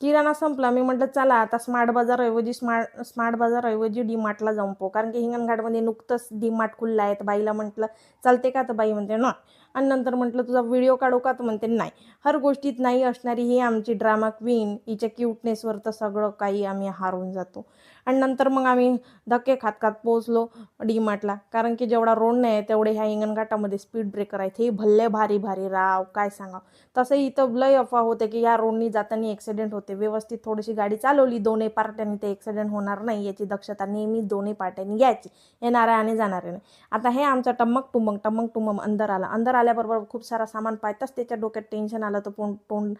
किराणा संपला मी म्हटलं चला आता स्मार्ट बाजारऐवजी स्मार्ट स्मार्ट बाजारऐवजी डी मार्टला जाऊन पो कारण की हिंगणघाटमध्ये नुकतंच डी मार्ट खुलला आहे. तर बाईला म्हटलं चालते का? तर बाई म्हणते ना आणि नंतर म्हटलं तुझा व्हिडिओ काढू का? तर म्हणते नाही. हर गोष्टीत नाही असणारी ही आमची ड्रामा क्वीन हिच्या क्यूटनेसवर तर सगळं काही आम्ही हारून जातो. आणि नंतर मग आम्ही धक्के खात खात पोहोचलो डी मार्टला कारण की जेवढा रोड नाही आहे तेवढे ह्या हिंगणघाटामध्ये स्पीड ब्रेकर आहेत. हे भल्ले भारी भारी राव काय सांगा तसंही इथं लय अफवा होते की या रोडनी जाताना ॲक्सिडेंट होते. व्यवस्थित थोडीशी गाडी चालवली दोन्ही पार्ट्यांनी ते ॲक्सिडेंट होणार नाही याची दक्षता नेहमी दोन्ही पार्ट्यांनी घ्यायची. येणाऱ्या आणि जाणाऱ्याने नाही. आता हे आमचं टम्मक टुमक टम्मक टुमक अंदर आला. अंदर आल्याबरोबर खूप सारा सामान पाहताच त्याच्या डोक्यात टेन्शन आलं तर तोंड तोंड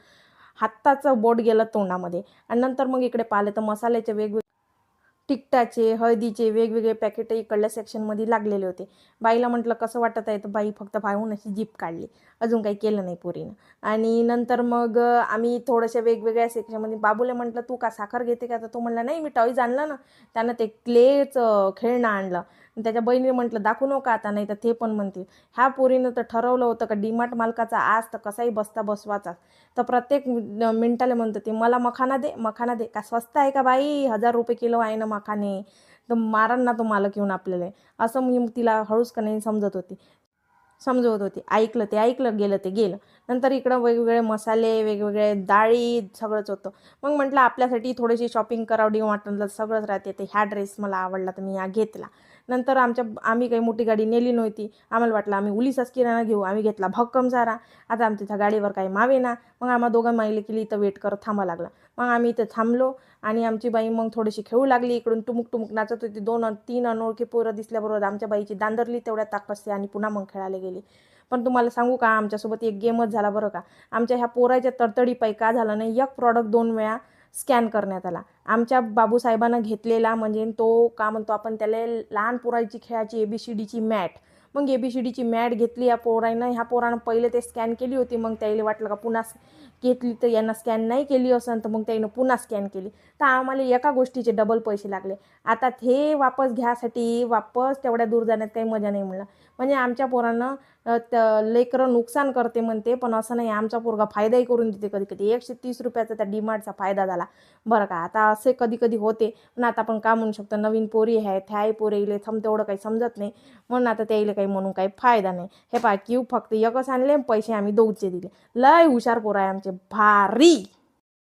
हाताचं बोट गेलं तोंडामध्ये. आणि नंतर मग इकडे पाहिलं तर मसाल्याचे वेगवेगळे टिकटाचे हळदीचे वेगवेगळे पॅकेट इकडल्या सेक्शनमध्ये लागलेले होते. बाईला म्हटलं कसं वाटत आहे? तर बाई फक्त पाहून अशी जीप काढली. अजून काही केलं नाही पोरीनं. आणि नंतर मग आम्ही थोड्याशा वेगवेगळ्या सेक्शनमध्ये बाबूला म्हटलं तू का साखर घेते का? तर तो म्हणला नाही मी टॉईज आणलं ना. त्यानं ते क्लेचं खेळणं आणलं. त्याच्या बहिणीने म्हटलं दाखवू नका आता नाही तर ते पण म्हणतील. ह्या पोरीनं तर ठरवलं होतं का डीमार्ट मालकाचा आज तर कसाही बसता बसवाचा. तर प्रत्येक मिनटाला म्हणतो ते मला मखाना दे मखाना दे. का स्वस्त आहे का बाई? हजार रुपये किलो आहे ना मखाने. तर मारण ना तो मालक येऊन आपल्याला. असं मी तिला हळूच का नाही समजत होती. समजवत होती. ऐकलं ते ऐकलं गेलं ते गेलं. नंतर इकडं वेगवेगळे मसाले वेगवेगळे डाळी सगळंच होतं. मग म्हटलं आपल्यासाठी थोडीशी शॉपिंग करावं डी वाटलं सगळंच राहते. ते ह्या ड्रेस मला आवडला तर मी हा घेतला. नंतर आमच्या आम्ही काही मोठी गाडी नेली नव्हती. आम्हाला वाटलं आम्ही उलिसाच किराणा घेऊ. आम्ही घेतला भक्कम सारा. आता आमच्या त्या गाडीवर काही मावे ना मग आम्हा दोघं माहिले केली इथं वेट करत थांबा लागला. मग आम्ही इथं थांबलो आणि आमची बाई मग थोडीशी खेळू लागली. इकडून टुमुक टुमुक नाचत होती. दोन तीन अनोळखी पोरं दिसल्याबरोबर आमच्या बाईची दांदरली तेवढ्या ताकदते आणि पुन्हा मग खेळायला गेली. पण तुम्हाला सांगू का? आमच्यासोबत एक गेमच झाला बरं का? आमच्या ह्या पोराच्या तडतडीपायी का झालं नाही? एक प्रॉडक्ट दोन वेळा स्कॅन करण्यात आला. आमच्या बाबूसाहेबानं घेतलेला म्हणजे तो का म्हणतो आपण त्याला लहान पोराची खेळाची ए बी सी डीची मॅट. मग ए बी सी डीची मॅट घेतली या पोरानं. ह्या पोरानं पहिले ते स्कॅन केली होती. मग त्याला वाटलं का पुन्हा घेतली तर यांना स्कॅन नाही केली असं तर मग त्यानं पुन्हा स्कॅन केली. तर आम्हाला एका गोष्टीचे डबल पैसे लागले. आता हे वापस घ्यासाठी वापस तेवढ्या दूर जाण्यात काही मजा नाही मिळाला म्हणजे आमच्या पोरानं अ, लेकरं नुकसान करते म्हणते पण असं नाही आमचा पोरगा फायदाही करून देते कधी कधी एकशे तीस रुपयाचा त्या डीमार्टचा फायदा झाला. बरं का आता असे कधी कधी होते पण आता आपण का म्हणू शकतो नवीन पोरी आहे ह्याही पोरी इले थम तेवढं काही समजत नाही. म्हणून आता त्याईले काही म्हणून काही फायदा नाही. हे पा क्यू फक्त एकच आणले पैसे आम्ही दोघचे दिले. लय हुशार पोरं आहे आमचे भारी!